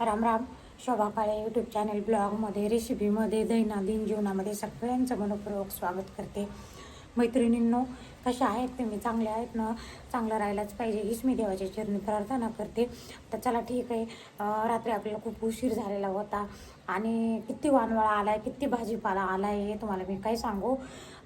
Ram Ram. Shobha Kale YouTube channel ब्लॉगमध्ये रेसिपीमध्ये दैनंदिन जीवनामध्ये सगळ्यांचं मनपूर्वक स्वागत करते. मैत्रिणींनो कशा आहेत? तुम्ही चांगल्या आहेत ना? चांगलं राहायलाच पाहिजे. हीच मी देवाच्या चरणी प्रार्थना करते. तर चला ठीक आहे. रात्री आपल्याला खूप उशीर झालेला होता आणि किती वानवळा आला आहे किती भाजीपाला आला आहे हे तुम्हाला मी काय सांगू?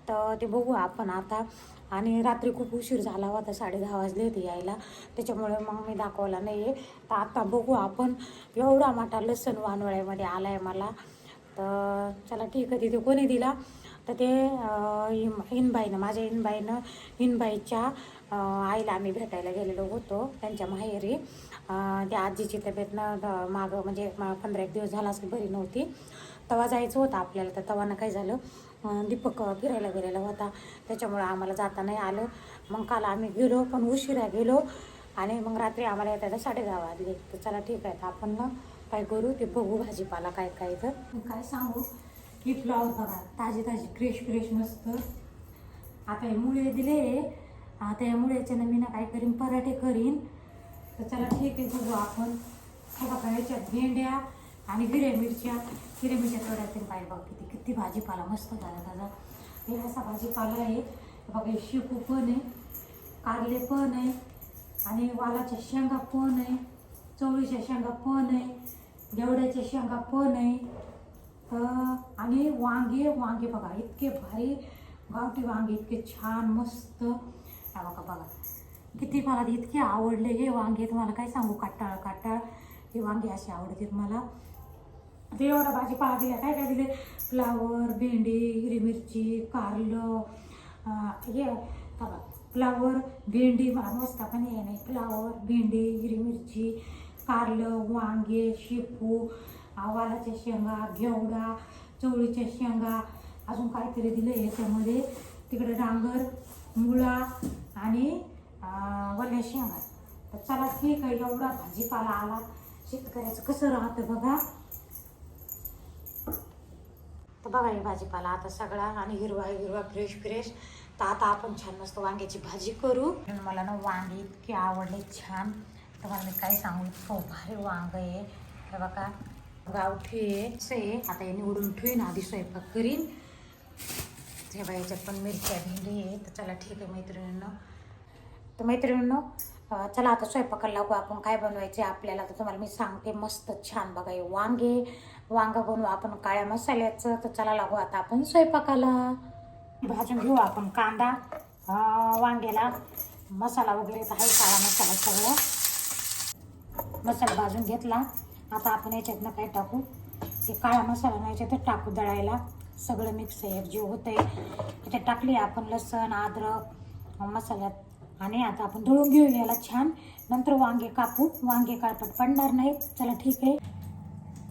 तर ते बघू आपण आता. आणि रात्री खूप उशीर झाला होता साडे दहा वाजले होते यायला. त्याच्यामुळे मग मी दाखवला नाही आहे तर आत्ता बघू आपण. एवढा मोठा लसण वानवळ्यामध्ये आला आहे मला. तर चला ठीक आहे तिथे कोणी दिला? तर ते इनबाईनं माझ्या इनबाईनं इनबाईच्या आईला आम्ही भेटायला गेलेलो होतो त्यांच्या माहेरी. त्या आजीची तब्येतनं द- मागं म्हणजे मा- पंधरा एक दिवस झाला असेल बरी नव्हती. तेव्हा जायचं होतं आपल्याला तर तेव्हा काय झालं? दीपक फिरायला गेलेला होता. त्याच्यामुळं आम्हाला जाता नाही आलं. मग काल आम्ही गेलो पण उशिरा गेलो. आणि मग रात्री आम्हाला येतात साडे दहा वाजले. तर चला ठीक आहे तर आपण ना काय करू? ते बघू भाजीपाला काय काय तर. काय सांगू? की फ्लॉवर बघा ताजी ताजी फ्रेश फ्रेश मस्त. आता हे मुळे दिले. आता या मुळ्याच्यानं मी ना काय करीन? पराठे करीन. तर चला ठीक आहे बघू आपण. हे बघा याच्यात भेंड्या आणि हिरव्या मिरच्या हिरव्या मिरच्या थोड्या बाई पाहिजे किती किती भाजीपाला मस्त झाला त्याचा हे असा भाजीपाला आहे. बघा हे शेपू पण आहे कारले पण आहे आणि वालाच्या शेंगा पण आहे चवळीच्या शेंगा पण आहे देवड्याच्या शेंगा पण आहे. तर आणि वांगे वांगे बघा इतके भारी गावठी वांगे इतके छान मस्त. बघा बघा. किती मला इतके आवडले हे वांगे. तुम्हाला काय सांगू काटाळ काटाळ. हे वांगे असे आवडतात मला. ते एवढा भाजीपाला दिला काय काय दिले? फ्लावर भेंडी हिरवी मिरची कारलं हे फ्लावर भेंडी मस्त पण हे नाही फ्लावर भेंडी हिरवी मिरची कारलं वांगे शेपू आवालाच्या शेंगा घेवडा चवळीच्या शेंगा अजून काहीतरी दिलं याच्यामध्ये. तिकडे डांगर मुळा आणि वल्या शेंगा. तर चला ठीक आहे एवढा भाजीपाला आला. शेतकऱ्याचं कसं राहतं बघा. बघा हे भाजीपाला आता सगळा आणि हिरवा हिरवा फ्रेश फ्रेश तर आता आपण छान मस्त वांग्याची भाजी करू. मला ना वांगे इतके आवडले छान. तर मला मी काय सांगू इतकं भारी वांग आहे. हे बघा गावठी आहे. आहे आता हे निवडून ठेवीन आधी स्वयंपाक करीन. हे बघा याच्यात पण मिरच्या भेंडी आहे. तर चला ठीक आहे मैत्रिणींनो. तर मैत्रिणींनो चला आता स्वयंपाकाला लागू. आपण काय बनवायचे आपल्याला? तर तुम्हाला मी सांगते मस्त छान बघा हे वांगे. वांगा बनवू आपण काळ्या मसाल्याचं तर चला लागू आता आपण स्वयंपाकाला. भाजून घेऊ आपण कांदा वांग्याला. मसाला वगैरे तर आहे काळा मसाला सगळं. मसाला भाजून घेतला. आता आपण याच्यातनं काय टाकू? ते काळा मसाला नाही याच्यातच टाकू दळायला. सगळं मिक्स आहे जे होतं आहे त्याच्यात टाकली आपण लसण अद्रक मसाल्यात. आणि आता आपण दळून घेऊ याला छान. नंतर वांगे कापू. वांगे काळपट पडणार नाहीत. चला ठीक आहे.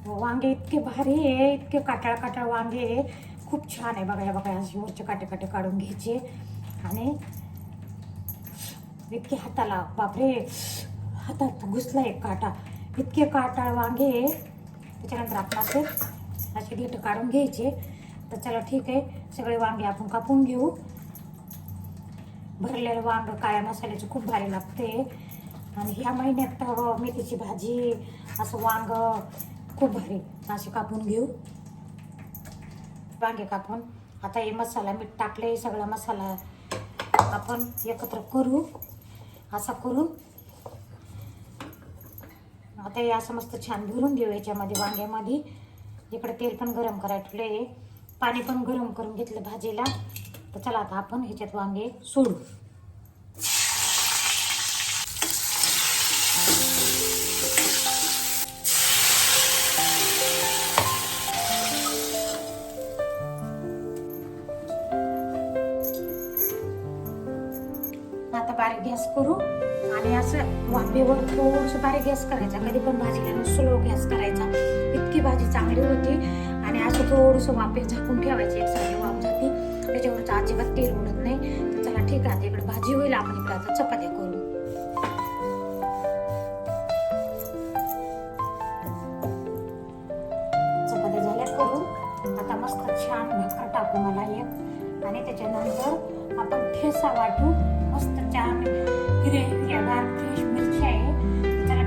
हो, वांगे इतके भारी आहे इतके काटाळ काटाळ वांगे आहे. खूप छान आहे बघा या बघा असे वरचे काटे काटे काढून घ्यायचे. आणि इतके हाताला बापरे हातात घुसला एक काटा. इतके काटाळ वांगे आहे. त्याच्यानंतर आपण असे असे डेट काढून घ्यायचे. तर चला ठीक आहे सगळे वांगे आपण कापून घेऊ. भरलेलं वांग काळ्या मसाल्याचे खूप भारी लागते. आणि ह्या महिन्यात तर हो, मेथीची भाजी असं वांग खूप भारी. असे कापून घेऊ. वांगे कापून. आता हे मसाला मीठ टाकले सगळा मसाला आपण एकत्र करू. असा करून. आता हे असं मस्त छान भरून घेऊ याच्यामध्ये वांग्यामध्ये. इकडे तेल पण गरम करायला हे पाणी पण गरम करून घेतलं भाजीला. तर चला आता आपण ह्याच्यात वांगे सोडू. बारीक गॅस करू आणि असं वाफेवर थोडंसं बारीक गॅस करायचा. कधी पण भाजीला स्लो गॅस करायचा. इतकी भाजी चांगली होती. आणि असं थोडंसं वाफे झाकून ठेवायची. एकसारखी वाफ जाती त्याच्यावरचं अजिबात तेल उडत नाही. तर चला ठीक आहे. इकडे भाजी होईल. आपण इकडे आता चपात्या करू. चपात्या झाल्या. करू. आता मस्त छान भाकर टाकू मला एक. आणि त्याच्यानंतर आपण ठेसा वाटू. मस्त छान हिरे हिरव्यागार फ्रेश मिरची आहे. त्याला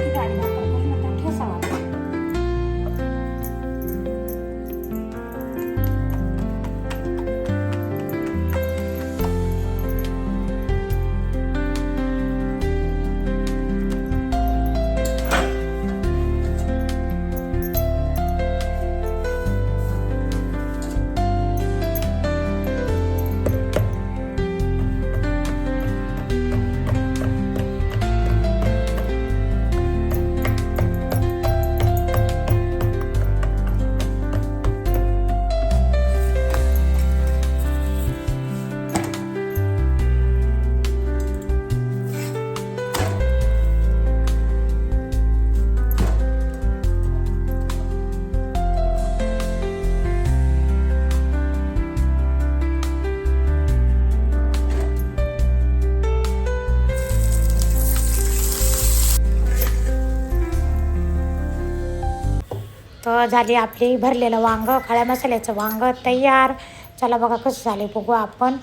झाली आपली भरलेलं वांग काळ्या मसाल्याचं वांग तयार. चला बघा कसं झाले बघू आपण.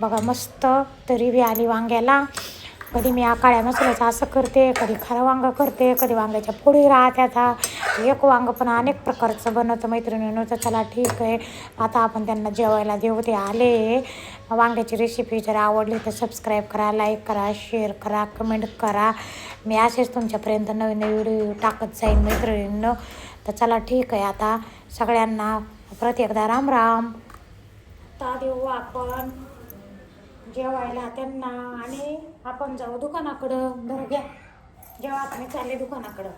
बघा मस्त तरी बी आली वांग्याला. कधी मी काळ्या मसाल्याचं असं करते कधी खरं वांग करते कधी वांग्याच्या पोळी राहते आता एक वांग पण अनेक प्रकारचं बनवतं मैत्रिणीनं तर चला ठीक आहे. आता आपण त्यांना जेवायला देऊ ते आले. वांग्याची रेसिपी जर आवडली तर सबस्क्राईब करा लाईक करा शेअर करा कमेंट करा. मी असेच तुमच्यापर्यंत नवीन नवीन व्हिडिओ टाकत जाईन मैत्रिणींनं. तर चला ठीक आहे आता सगळ्यांना परत एकदा राम राम. आता देऊ आपण. जेवायला त्यांना आणि आपण जाऊ दुकानाकडं. बरं घ्या. जेव्हा मी चालले दुकानाकडं.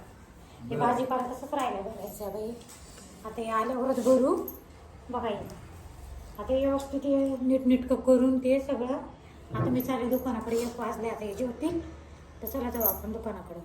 हे भाजीपाला तसंच राहिलं भरायचं बाई. आता हे आल्यावरच भरू. बघा इथं आता व्यवस्थित हे नीटनीटकं करून ते सगळं. आता मी चालले दुकानाकडे. एक वाजले आता हे जेवतील. तर चला जाऊ आपण दुकानाकडं.